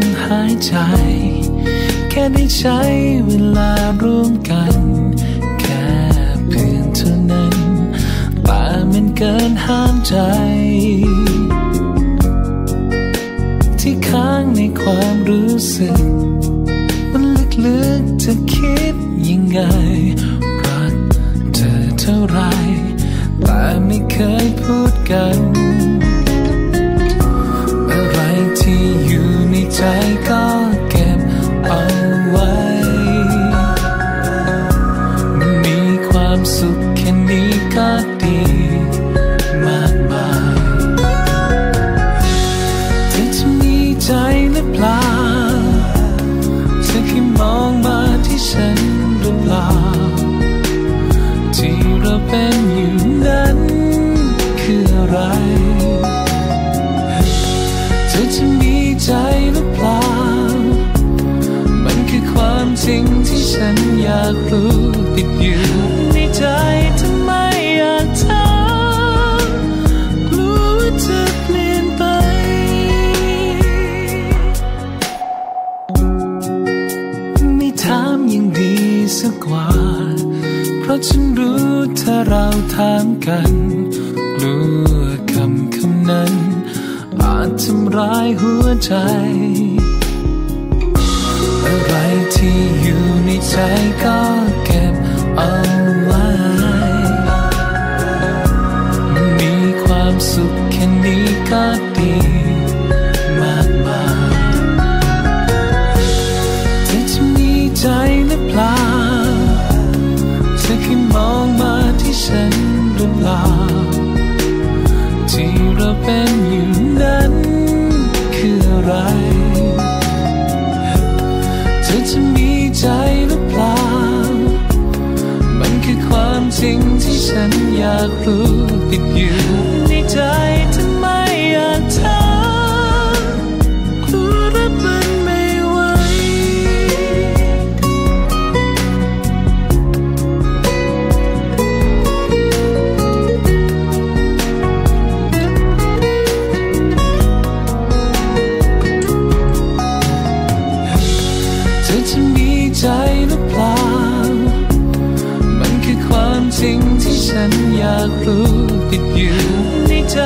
มหายใจ แค่ได้ใช้เวลาร่วมกัน แค่เพื่อนเท่านั้นแต่มันเกินห้ามใจ ที่ค้างในความรู้สึก มันลึกๆจะคิดยังไง ปล่าเธอแค่มองมาที่ฉันหรือเปล่า ที่เราเป็นอยู่นั้นคืออะไร เธอจะมีใจหรือเปล่า มันคือความจริงที่ฉันอยากรู้ ราะฉันรู้ถ้าเราถามกันกลัวคำคำนั้น อาจทำร้ายหัวใจ อะไรที่อยู่ในใจก็เก็บเอา รือเปล่า ที่เราเป็นอยู่นั้นคืออะไร เธอจะมีใจหรือเปล่า มันคือความจริงที่ฉันอยากรู้ติดอยู่ สิ่งที่ฉันอยากรู้ติดอยู่ในใจ